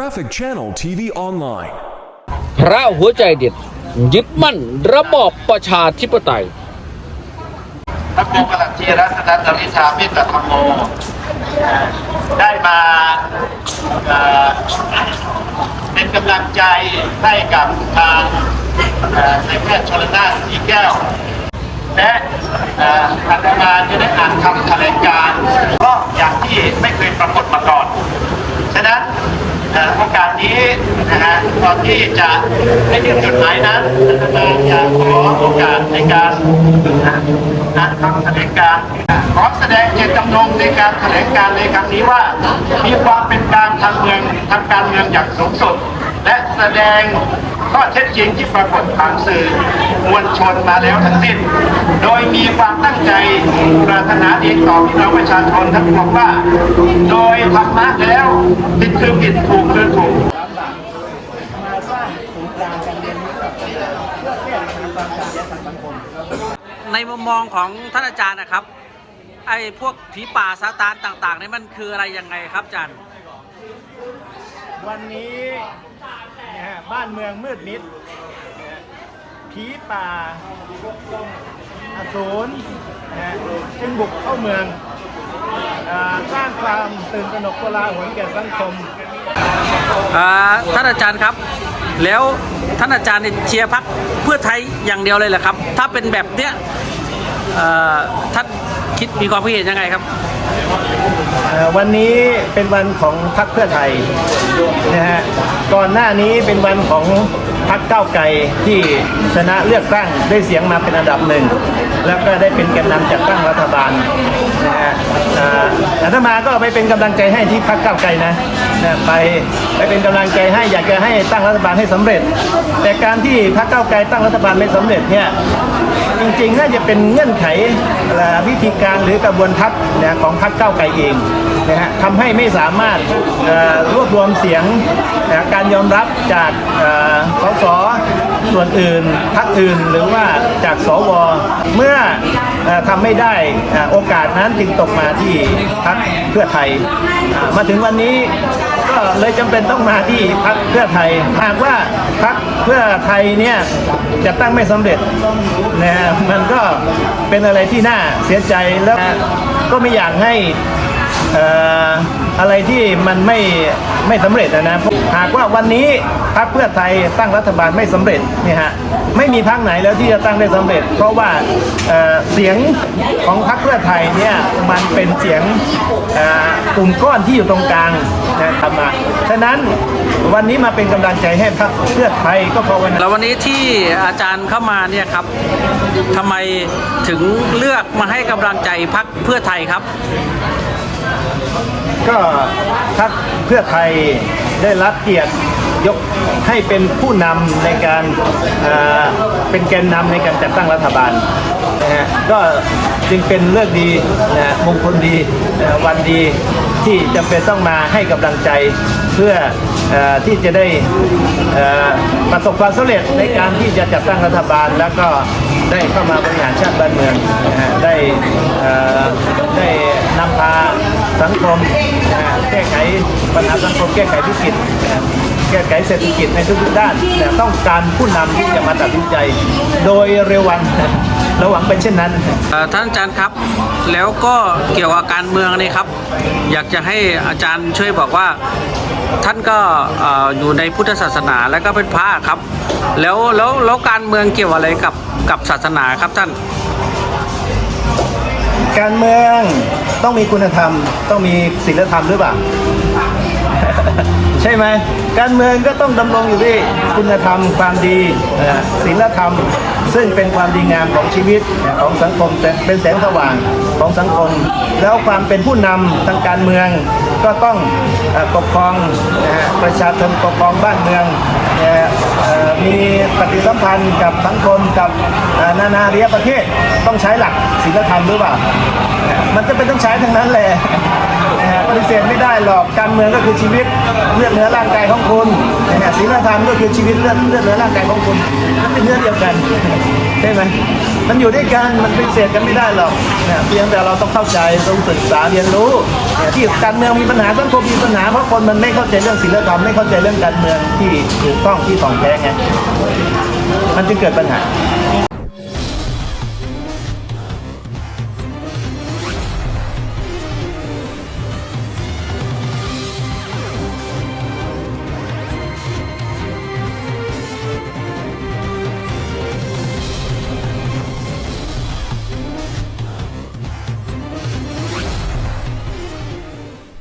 Traffic Channel TV Online. พระหัวใจเด็ด ยึดมั่นระบอบประชาธิปไตยพระครูประหลัดทีรัตนตวิชาพิตรธรรมโม ได้มาเอ่อเป็นกำลังใจให้กับทางเอ่อนายแพทย์ชลนานสีแก้ว และ เอ่ออาตมาจะได้อ่านคำแถลงการ์ก็อย่างที่ไม่เคยปรากฏมาก่อน ฉะนั้นโอกาสนี้นะฮะก่อนที่จะได้ยื่นจดหมายนั้นอาตมาจะขอโอกาสในการอ่านคำแถลงการ์ขอแสดงเจตจำนงในการแถลงการ์ในครั้งนี้ว่า มีความเป็นกลางทางเมืองทางการเมืองอย่างสูงสุด และแสดงข้อเท็จจริงที่ปรากฏผ่านสื่อมวลชนมาแล้วทั้งสิ้น โดยมีความตั้งใจปรารถนาดีต่อพี่น้องประชาชนทั้งปวงว่า โดยธรรมะแล้วผิดคือผิดถูกคือถูกในมุมมองของท่านอาจารย์นะครับ ไอ้พวกผีป่าซาตานต่างๆนี่มันคืออะไรยังไงครับอาจารย์ วันนี้ นะฮะบ้านเมืองมืดมิดนะฮะผีป่าอสูรนะฮะจึงบุกเข้าเมืองอ่าสร้างความตื่นตระหนกโกลาหลแก่สังคมอ่าท่านอาจารย์ครับ แล้วท่านอาจารย์เนี่ยเชียร์พักเพื่อไทยอย่างเดียวเลยเหรอครับ ถ้าเป็นแบบเนี้ยเอ่อท่านคิดมีความคิดเห็นยังไงครับเอ่อวันนี้เป็นวันของพรรคเพื่อไทย นะฮะก่อนหน้านี้เป็นวันของพรรคก้าวไกลที่ชนะเลือกตั้งได้เสียงมาเป็นอันดับหนึ่ง แล้วก็ได้เป็นแกนนำจัดตั้งรัฐบาลนะฮะเอ่ออาตมาก็ไปเป็นกำลังใจให้ที่พรรคก้าวไกลนะนะไปไปเป็นกำลังใจให้อยากจะให้ตั้งรัฐบาลให้สำเร็จ แต่การที่พรรคก้าวไกลตั้งรัฐบาลไม่สำเร็จเนี่ย จริงๆน่าจะเป็นเงื่อนไขวิธีการหรือกระบวนทัศน์ของพรรคเก้าไกลเองนะฮะทำให้ไม่สามารถรวบรวมเสียงการยอมรับจากสส ส่วนอื่นพรรคอื่นหรือว่าจากสวเมื่อทำไม่ได้โอกาสนั้นจึงตกมาที่พรรคเพื่อไทย มาถึงวันนี้ก็เลยจำเป็นต้องมาที่พักเพื่อไทย หากว่าพักเพื่อไทยเนี่ยจะตั้งไม่สำเร็จนะฮะมันก็เป็นอะไรที่น่าเสียใจแล้วก็ไม่อยากให้อออะไรที่มันไม่ ไม่สำเร็จนะนะหากว่าวันนี้พักเพื่อไทยตั้งรัฐบาลไม่สำเร็จเนี่ยฮะไม่มีพักไหนแล้วที่จะตั้งได้สำเร็จ เพราะว่าเเสียงของพักเพื่อไทยเนี่ยมันเป็นเสียงกลุ่มก้อนที่อยู่ตรงกลางนะทำมาฉะนั้นวันนี้มาเป็นกำลังใจให้พักเพื่อไทยก็พราะวันแล้ววันนี้ที่อาจารย์เข้ามาเนี่ยครับทำไมถึงเลือกมาให้กำลังใจพักเพื่อไทยครับ ก็พักเพื่อไทยได้รับเกียรติยกให้เป็นผู้นำในการเอ่อเป็นแกนนำในการจัดตั้งรัฐบาลนะฮะก็จึงเป็นเลือกดีนะมงคลดีวันดีที่จำเป็นต้องมาให้กำลังใจเพื่ออที่จะได้ประสบความสำเร็จในการที่จะจัดตั้งรัฐบาล แล้วก็ได้เข้ามาบริหารชาติบ้านเมืองนะฮะได้ได้ สังคมแก้ไขปัญหาสังคมแก้ไขวิกฤตแก้ไขเศรษฐกิจในทุกๆด้านแต่ต้องการผู้นำที่จะมาตัดสินใจ โดยเร็ววันเระหวังเป็นเช่นนั้นท่านอาจารย์ครับ แล้วก็เกี่ยวกับการเมืองนี่ครับ อยากจะให้อาจารย์ช่วยบอกว่า ท่านก็อออยู่ในพุทธศาสนาแล้วก็เป็นพระครับ แล้วแล้วแล้วการเมืองเกี่ยวอะไรกับกับศาสนาครับท่าน การเมืองต้องมีคุณธรรม ต้องมีศีลธรรมหรือเปล่า ใช่ไหมการเมืองก็ต้องดำรงอยู่ด้วยคุณธรรมความดีศีลธรรม ซึ่งเป็นความดีงามของชีวิตของสังคมเป็นแสงสว่างของสังคม แล้วความเป็นผู้นำทางการเมืองก็ต้องปกครองประชาชนปกครองบ้านเมืองมีปฏิสัมพันธ์กับสังคมกับนานาอารยประเทศต้องใช้หลักศีลธรรมหรือเปล่า มันจะเป็นต้องใช้ทั้งนั้นแหละ ปฏิเสธไม่ได้หรอกการเมืองก็คือชีวิตเลือดเนื้อร่างกายของคุณนะฮะศีลธรรมก็คือชีวิตเลือดเลือดเนื้อร่างกายของคุณมันเป็นเนื้อเดียวกันใช่ไหมมันอยู่ด้วยกันมันเป็นเศษกันไม่ได้หรอกเนี่ยเพียงแต่เราต้องเข้าใจต้องศึกษาเรียนรู้เนี่ยที่การเมืองมีปัญหาสังคมมีปัญหาเพราะคนมันไม่เข้าใจเรื่องศีลธรรมไม่เข้าใจเรื่องการเมืองที่ถูกต้องที่ถ่องแท้ไงมันจึงเกิดปัญหา